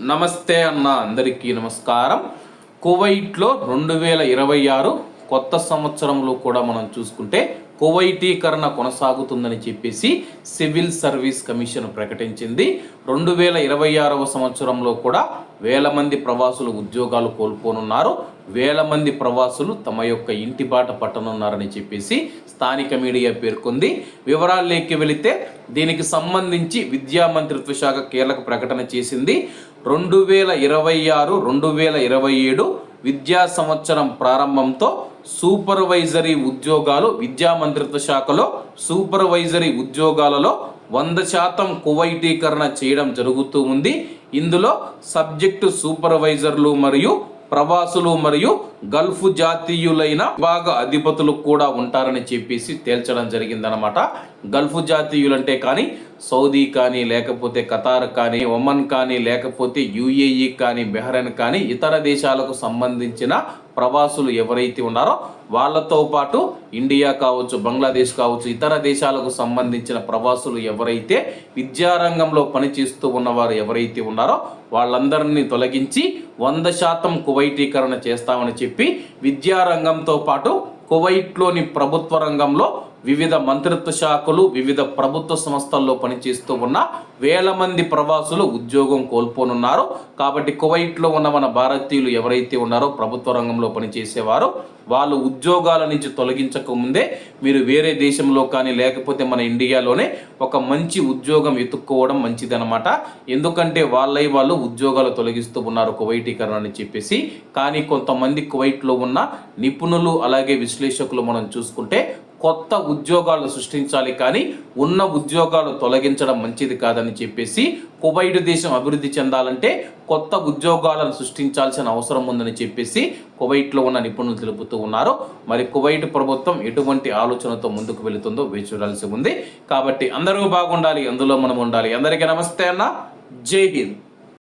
నమస్తే అన్న అందరికీ నమస్కారం. కువైట్లో రెండు వేల ఇరవై ఆరు కొత్త సంవత్సరంలో కూడా మనం చూసుకుంటే కువైటీకరణ కొనసాగుతుందని చెప్పేసి సివిల్ సర్వీస్ కమిషన్ ప్రకటించింది. రెండు వేల ఇరవై ఆరవ సంవత్సరంలో కూడా వేల మంది ప్రవాసులు ఉద్యోగాలు కోల్పోనున్నారు. వేల మంది ప్రవాసులు తమ యొక్క ఇంటి బాట పట్టనున్నారని చెప్పేసి స్థానిక మీడియా పేర్కొంది. వివరాల్లోకి వెళితే దీనికి సంబంధించి విద్యా మంత్రిత్వ శాఖ కీలక ప్రకటన చేసింది. రెండు వేల ఇరవై ఆరు రెండు వేల ఇరవై ఏడు విద్యా సంవత్సరం ప్రారంభంతో సూపర్వైజరీ ఉద్యోగాలు విద్యా మంత్రిత్వ శాఖలో సూపర్వైజరీ ఉద్యోగాలలో వంద శాతం కువైటీకరణ చేయడం జరుగుతూ ఉంది. ఇందులో సబ్జెక్టు సూపర్వైజర్లు మరియు ప్రవాసులు మరియు గల్ఫ్ జాతీయులైన విభాగ అధిపతులు కూడా ఉంటారని చెప్పేసి తేల్చడం జరిగిందనమాట గల్ఫ్ జాతీయులంటే కానీ సౌదీ కానీ లేకపోతే ఖతార్ కానీ ఒమన్ కానీ లేకపోతే యుఏఈ కానీ బెహ్రెన్ కానీ ఇతర దేశాలకు సంబంధించిన ప్రవాసులు ఎవరైతే ఉన్నారో వాళ్ళతో పాటు ఇండియా కావచ్చు బంగ్లాదేశ్ కావచ్చు ఇతర దేశాలకు సంబంధించిన ప్రవాసులు ఎవరైతే విద్యారంగంలో పనిచేస్తూ ఉన్నవారు ఎవరైతే ఉన్నారో వాళ్ళందరినీ తొలగించి వంద శాతం కువైటీకరణ చేస్తామని చెప్పి విద్యారంగంతో పాటు కువైట్లోని ప్రభుత్వ రంగంలో వివిధ మంత్రిత్వ శాఖలు వివిధ ప్రభుత్వ సంస్థల్లో పనిచేస్తూ ఉన్న వేల మంది ప్రవాసులు ఉద్యోగం కోల్పోనున్నారు. కాబట్టి కువైట్లో ఉన్న మన భారతీయులు ఎవరైతే ఉన్నారో ప్రభుత్వ రంగంలో పనిచేసేవారో వాళ్ళు ఉద్యోగాల నుంచి తొలగించక ముందే మీరు వేరే దేశంలో కానీ లేకపోతే మన ఇండియాలోనే ఒక మంచి ఉద్యోగం ఎత్తుక్కోవడం మంచిదనమాట ఎందుకంటే వాళ్ళై వాళ్ళు ఉద్యోగాలు తొలగిస్తూ ఉన్నారు కువైటీకరణ అని చెప్పేసి. కానీ కొంతమంది కువైట్లో ఉన్న నిపుణులు అలాగే విశ్లేషకులు మనం చూసుకుంటే కొత్త ఉద్యోగాలు సృష్టించాలి కానీ ఉన్న ఉద్యోగాలు తొలగించడం మంచిది కాదని చెప్పేసి కువైట్ దేశం అభివృద్ధి చెందాలంటే కొత్త ఉద్యోగాలను సృష్టించాల్సిన అవసరం ఉందని చెప్పేసి కువైట్లో ఉన్న నిపుణులు తెలుపుతూ ఉన్నారు. మరి కువైట్ ప్రభుత్వం ఎటువంటి ఆలోచనతో ముందుకు వెళుతుందో వేచి చూడాల్సి ఉంది. కాబట్టి అందరూ బాగుండాలి అందులో మనం ఉండాలి. అందరికీ నమస్తే అన్న. జై హింద్.